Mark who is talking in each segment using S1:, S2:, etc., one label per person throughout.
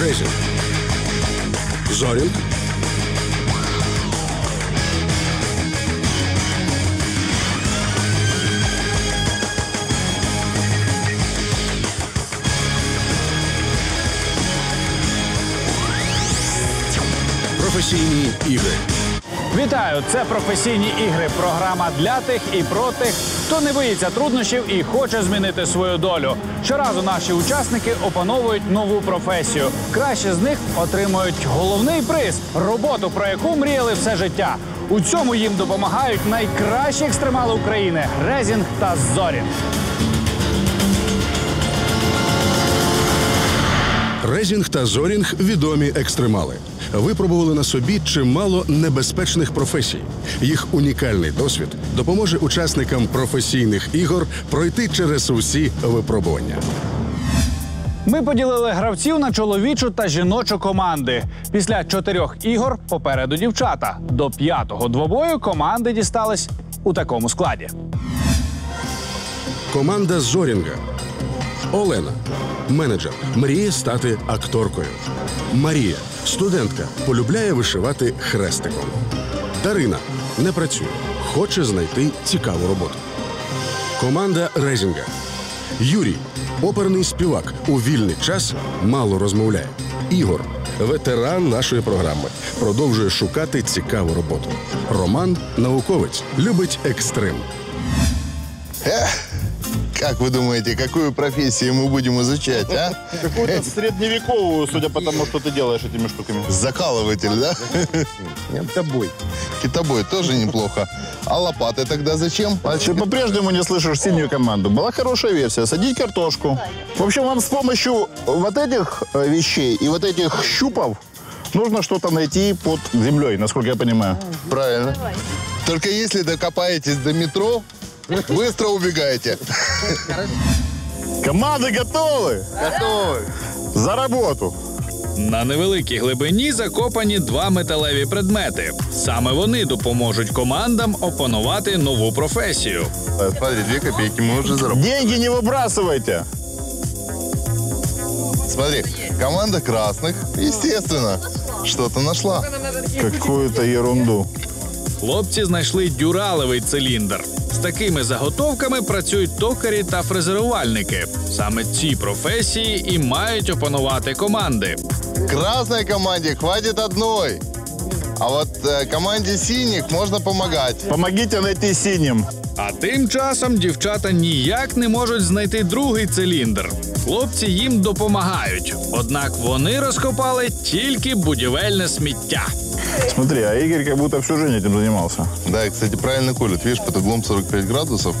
S1: Резінг. Зорінг. Професійні ігри.
S2: Вітаю! Це професійні ігри. Програма для тих і про тих, хто не боїться труднощів і хоче змінити свою долю. Щоразу наші учасники опановують нову професію. Краще з них отримують головний приз роботу, про яку мріяли все життя. У цьому їм допомагають найкращі екстремали України Резінг та Зорін.
S1: Резінг та Зорінг відомі екстремали. Випробували на собі чимало небезпечних професій. Їх унікальний досвід допоможе учасникам професійних ігор пройти через усі випробування.
S2: Ми поділили гравців на чоловічу та жіночу команди. Після чотирьох ігор попереду дівчата. До п'ятого двобою команди дістались у такому складі.
S1: Команда Зорінга. Олена, менеджер, мріє стати акторкою. Марія, студентка, полюбляє вишивати хрестиком. Дарина не працює, хоче знайти цікаву роботу. Команда Резінга. Юрій, оперний співак, у вільний час мало розмовляє. Ігор, ветеран нашої програми, продовжує шукати цікаву роботу. Роман науковець, любить екстрим.
S3: Как вы думаете, какую профессию мы будем изучать, а?
S4: Какую-то средневековую, судя по тому, что ты делаешь этими штуками.
S3: Закалыватель, да?
S4: Тобой.
S3: Китобой тоже неплохо. А лопаты тогда зачем?
S4: Ты по-прежнему не слышишь синюю команду. Была хорошая версия. Садить картошку. В общем, вам с помощью вот этих э, вещей и вот этих щупов нужно что-то найти под землей, насколько я понимаю.
S3: Правильно. Только если докопаетесь до метро, быстро убегаете.
S4: Команды готовы?
S3: Готовы.
S4: За работу.
S5: На невеликій глибині закопані два металеві предмети. Саме вони допоможуть командам опанувати нову професію.
S3: Смотри, две копейки мы уже заработали.
S4: Деньги не выбрасывайте.
S3: Смотри, команда красных, естественно, что-то нашла.
S4: Какую-то ерунду.
S5: Хлопці знайшли дюралевий циліндр. З такими заготовками працюють токарі та фрезерувальники. Саме ці професії і мають опанувати команди.
S3: Красной команде хватит одной. А вот э, команде синих можно помогать.
S4: Помогите найти синим.
S5: А тим часом дівчата ніяк не можуть знайти другий циліндр. Хлопці їм допомагають, однак вони розкопали тільки будівельне сміття.
S4: Смотри, а Игорь как будто всю жизнь этим занимался.
S3: Да, и, кстати, правильно колют. Видишь, под углом 45 градусов.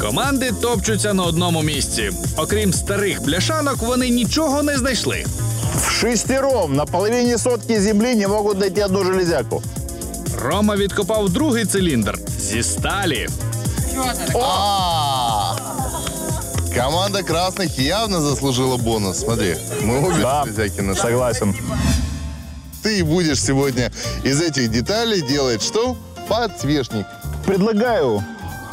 S5: Команди топчуться на одному місці. Окрім старих бляшанок, вони нічого не знайшли.
S4: В шестером на половине сотки земли не могут найти одну железяку.
S5: Рома відкопав другий циліндр зі сталі.
S3: А! Команда красных явно заслужила бонус. Смотри, мы обе
S4: Да,
S3: железяки нашли.
S4: согласен.
S3: Ты будешь сегодня из этих деталей делать что? Подсвечник.
S4: Предлагаю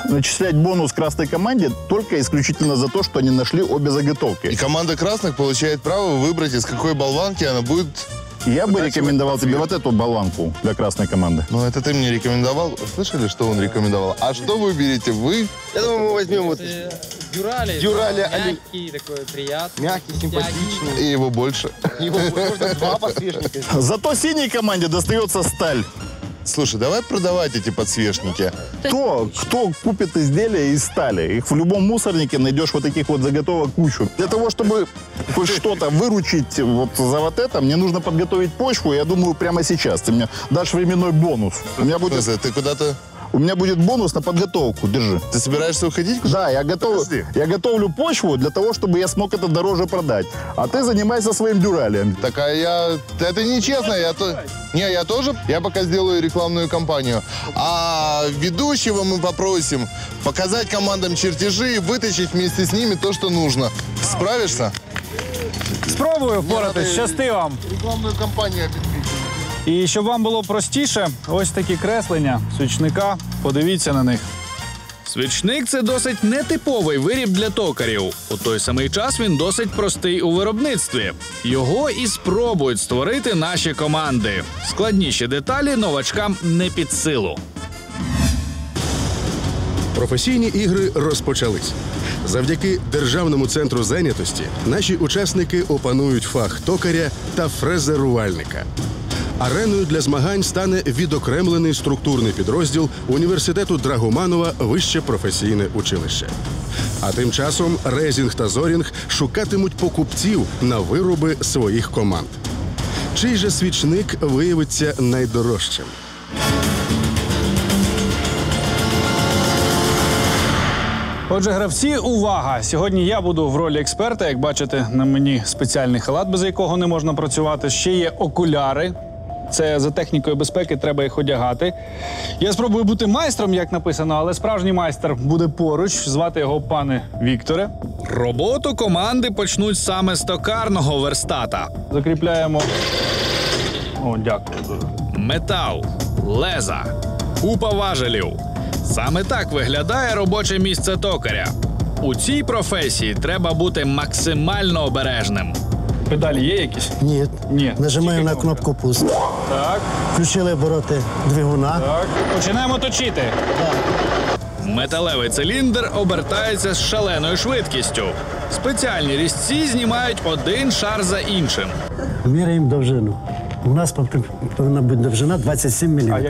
S4: начислять бонус красной команде только исключительно за то, что они нашли обе
S3: И
S4: заготовки.
S3: команда красных получает право выбрать, из какой болванки она будет...
S4: Я бы рекомендовал тебе вот эту болванку для красной команды.
S3: Ну, это ты мне рекомендовал. Слышали, что он рекомендовал? А что выберете вы?
S6: Я думаю, мы возьмем вот
S7: Дюрали.
S6: Дюрали, они-
S7: Мягкий такой, приятный.
S6: мягкий, симпатичный.
S3: И его больше.
S6: Его можно два подсвечника.
S4: Зато синей команде достается сталь.
S3: Слушай, давай продавать эти подсвечники.
S4: Кто, кто купит изделия из стали? Их в любом мусорнике найдешь вот таких вот заготовок кучу. Для того, чтобы хоть что-то выручить вот за вот это, мне нужно подготовить почву. Я думаю, прямо сейчас ты мне дашь временной бонус. У меня будет,
S3: ты куда-то...
S4: у меня будет бонус на подготовку. Держи.
S3: Ты собираешься уходить?
S4: Да, я, готов,
S3: Подожди.
S4: я готовлю почву для того, чтобы я смог это дороже продать. А ты занимайся своим дюралием.
S3: Так, а я... Это нечестно, я то... Не, я тоже, я пока сделаю рекламную кампанию. А ведущего мы попросим показать командам чертежи и вытащить вместе с ними то, что нужно. Справишься?
S2: Спробую впоратись. Щасти вам.
S3: Рекламную кампанию обеспечить.
S2: І щоб вам було простіше, ось такі креслення свічника. Подивіться на них.
S5: Свічник це досить нетиповий виріб для токарів. У той самий час він досить простий у виробництві. Його і спробують створити наші команди. Складніші деталі новачкам не під силу.
S1: Професійні ігри розпочались. Завдяки Державному центру зайнятості наші учасники опанують фах токаря та фрезерувальника. Ареною для змагань стане відокремлений структурний підрозділ університету Драгоманова Вище професійне училище. А тим часом Резінг та Зорінг шукатимуть покупців на вироби своїх команд. Чий же свічник виявиться найдорожчим?
S2: Отже, гравці, увага! Сьогодні я буду в ролі експерта. Як бачите, на мені спеціальний халат, без якого не можна працювати. Ще є окуляри. Це за технікою безпеки, треба їх одягати. Я спробую бути майстром, як написано, але справжній майстер буде поруч. Звати його пане Вікторе.
S5: Роботу команди почнуть саме з токарного верстата.
S2: Закріпляємо. О, дякую дуже.
S5: Метал, леза, купа важелів. Саме так виглядає робоче місце токаря. У цій професії треба бути максимально обережним.
S2: Педалі є якісь?
S8: Ні.
S2: Ні.
S8: Нажимаємо на кнопку пуск.
S2: Так,
S8: Включили обороти двигуна.
S2: так. Починаємо точити.
S5: Металевий циліндр обертається з шаленою швидкістю. Спеціальні різці знімають один шар за іншим.
S8: Міряємо довжину. У нас повинна бути довжина 27 мм.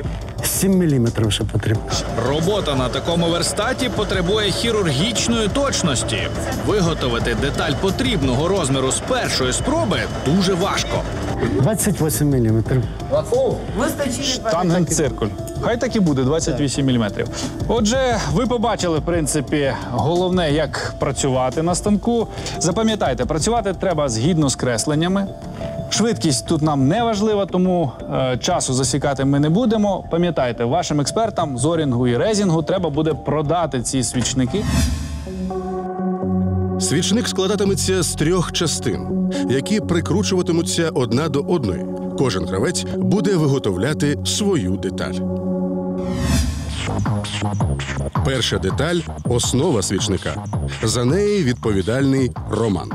S2: А як?
S8: 7 мм ще потрібно.
S5: Робота на такому верстаті потребує хірургічної точності. Виготовити деталь потрібного розміру з першої спроби дуже важко.
S8: 28 мм.
S2: Тангенциркуль. Хай так і буде, 28 мм. Отже, ви побачили, в принципі, головне, як працювати на станку. Запам'ятайте, працювати треба згідно з кресленнями. Швидкість тут нам не важлива, тому е, часу засікати ми не будемо. Пам'ятайте, вашим експертам зорінгу і резінгу треба буде продати ці свічники.
S1: Свічник складатиметься з трьох частин, які прикручуватимуться одна до одної. Кожен гравець буде виготовляти свою деталь. Перша деталь основа свічника. За неї відповідальний Роман.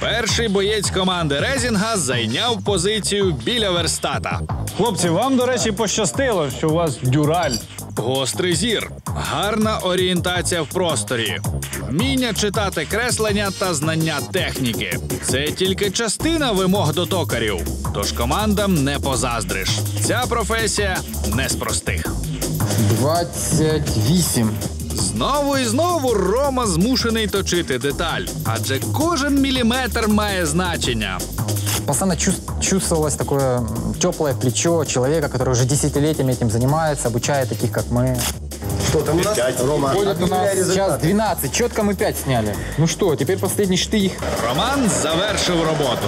S5: Перший боєць команди Резінга зайняв позицію біля верстата.
S2: Хлопці, вам, до речі, пощастило, що у вас дюраль.
S5: Гострий зір, гарна орієнтація в просторі, вміння читати креслення та знання техніки. Це тільки частина вимог до токарів. Тож командам не позаздриш. Ця професія не з простих.
S7: 28.
S5: Знову і знову Рома змушений точити деталь, адже кожен міліметр має значення.
S7: Постоянно чувс- чувствовалось такое теплое плечо человека, который уже десятилетиями этим занимается, обучает таких, как мы.
S6: Что там у нас? Рома,
S7: Ходит у нас сейчас 12, четко мы 5 сняли. Ну что, теперь последний штрих.
S5: Роман завершив роботу.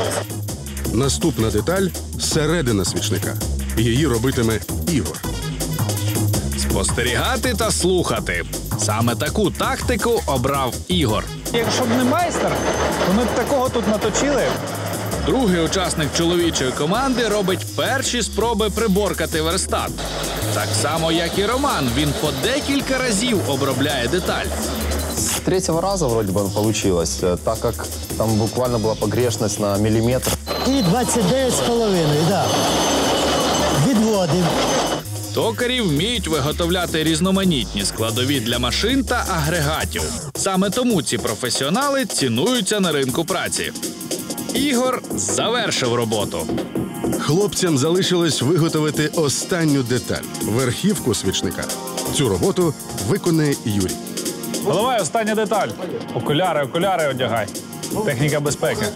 S1: Наступна деталь середина свічника. Її робитиме Ігор.
S5: Спостерігати та слухати. Саме таку тактику обрав Ігор.
S2: Якщо б не майстер, то ми б такого тут наточили.
S5: Другий учасник чоловічої команди робить перші спроби приборкати верстат. Так само, як і Роман, він по декілька разів обробляє деталь.
S9: С третьего раза вроде бы получилось, э, так как там буквально была погрешность на миллиметр.
S8: І 29 з половиною, да. Відводимо.
S5: Токарі вміють виготовляти різноманітні складові для машин та агрегатів. Саме тому ці професіонали цінуються на ринку праці. Ігор завершив роботу.
S1: Хлопцям залишилось виготовити останню деталь верхівку свічника. Цю роботу виконає Юрій.
S2: Головай, остання деталь. Окуляри, окуляри одягай. Техніка безпеки.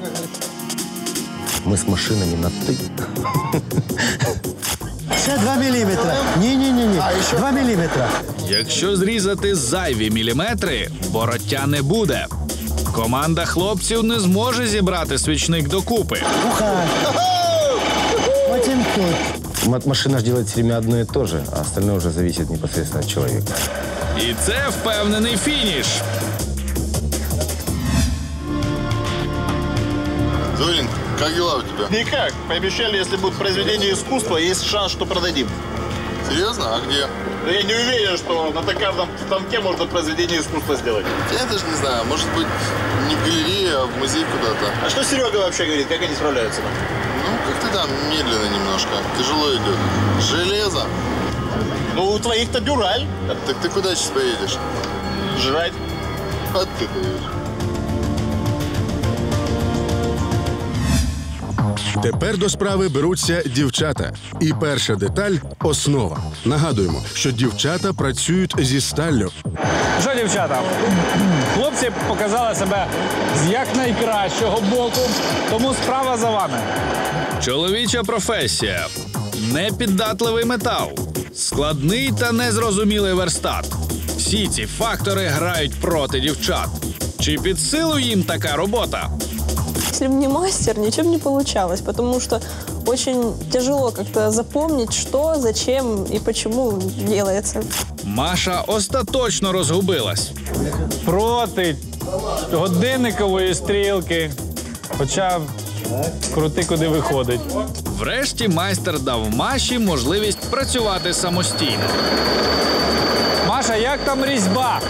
S9: Мы с машинами на «ты».
S8: Ще 2 мм. Ні, ні, ні, ні. 2 мм.
S5: Якщо зрізати зайві міліметри, бороття не буде. Команда хлопців не зможе зібрати свічник докупи.
S8: Уха. Потім тут.
S9: Машина же делает все время одно и то же, а остальное уже зависит непосредственно от человека.
S5: І це впевнений фініш.
S3: Зорин, как дела у тебя?
S4: Никак. Пообещали, если будет произведение искусства, есть шанс, что продадим.
S3: Серьезно? А где?
S4: Я не уверен, что на токарном станке можно произведение искусства сделать.
S3: Я даже не знаю, может быть, не в галерее, а в музей куда-то.
S4: А что Серега вообще говорит? Как они справляются?
S3: Ну, как-то там медленно немножко, тяжело идет. Железо.
S4: Ну, у твоих-то дюраль.
S3: Так ты куда сейчас поедешь?
S4: Жрать.
S3: Вот ты даешь.
S1: Тепер до справи беруться дівчата. І перша деталь основа. Нагадуємо, що дівчата працюють зі сталлю.
S2: Що, дівчата? Хлопці показали себе з якнайкращого боку, тому справа за вами.
S5: Чоловіча професія. Непіддатливий метал. Складний та незрозумілий верстат. Всі ці фактори грають проти дівчат. Чи під силу їм така робота?
S10: Если бы не мастер, ничем не получалось, потому что очень тяжело как-то запомнить, что, зачем и почему делается.
S5: Маша остаточно розгубилась.
S2: Проти годинникової стрілки. Хоча крути куди виходить.
S5: Врешті майстер дав Маші можливість працювати самостійно.
S2: Маша, як там різьба?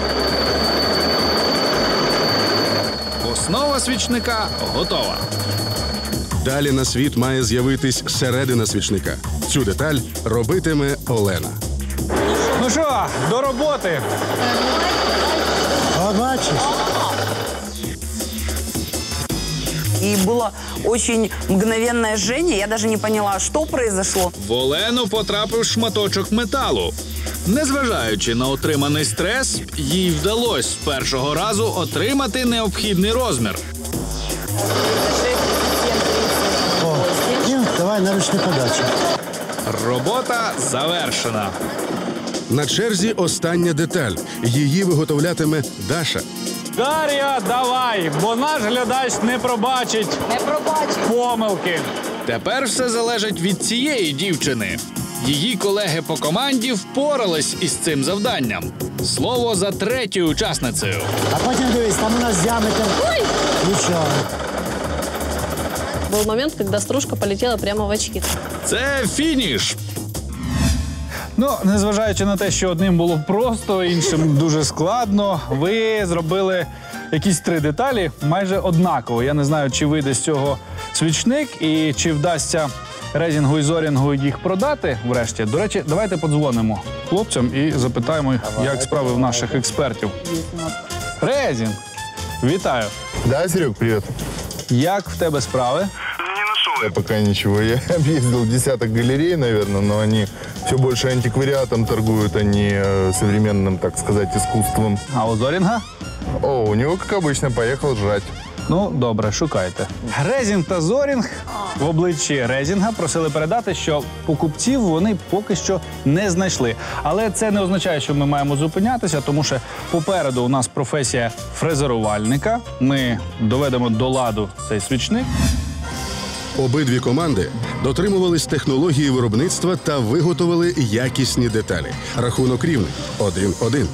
S5: Основа свічника готова.
S1: Далі на світ має з'явитись середина свічника. Цю деталь робитиме Олена.
S2: Ну що, до роботи.
S8: А бачиш?
S11: И было очень мгновенное жжение. Я даже не поняла, что произошло.
S5: В Олену потрапив шматочок металу. Незважаючи на отриманий стрес, їй вдалося з першого разу отримати необхідний розмір.
S8: О, і давай на ручну подачу.
S5: Робота завершена.
S1: На черзі остання деталь. Її виготовлятиме Даша.
S2: Дар'я, давай, бо наш глядач не пробачить
S11: Не пробачив.
S2: помилки.
S5: Тепер все залежить від цієї дівчини. Її колеги по команді впорались із цим завданням. Слово за третьою учасницею.
S8: А потім дивись, там у нас діаметр. Нічого.
S10: Был момент, когда стружка полетела прямо в очки.
S5: Це фініш.
S2: Ну, незважаючи на те, що одним було просто, іншим дуже складно, ви зробили якісь три деталі майже однаково. Я не знаю, чи вийде з цього свічник і чи вдасться резінгу і зорінгу їх продати врешті. До речі, давайте подзвонимо хлопцям і запитаємо, як справи в наших експертів. Резінг, вітаю!
S3: Да, Серег, привет.
S2: Як в тебе справи?
S3: Я пока ничего. Я объездил десяток галерей, наверное, но они все больше антиквариатом торгуют, а не э, современным, так сказать, искусством.
S2: А у Зорінга?
S3: О, у него, как обычно, поехал жрать.
S2: Ну, добре, шукайте. Резінг та Зорінг в обличчі Резінга просили передати, що покупців вони поки що не знайшли. Але це не означає, що ми маємо зупинятися, тому що попереду у нас професія фрезерувальника. Ми доведемо до ладу цей свічник.
S1: Обидві команди дотримувались технології виробництва та виготовили якісні деталі. Рахунок рівний 1-1.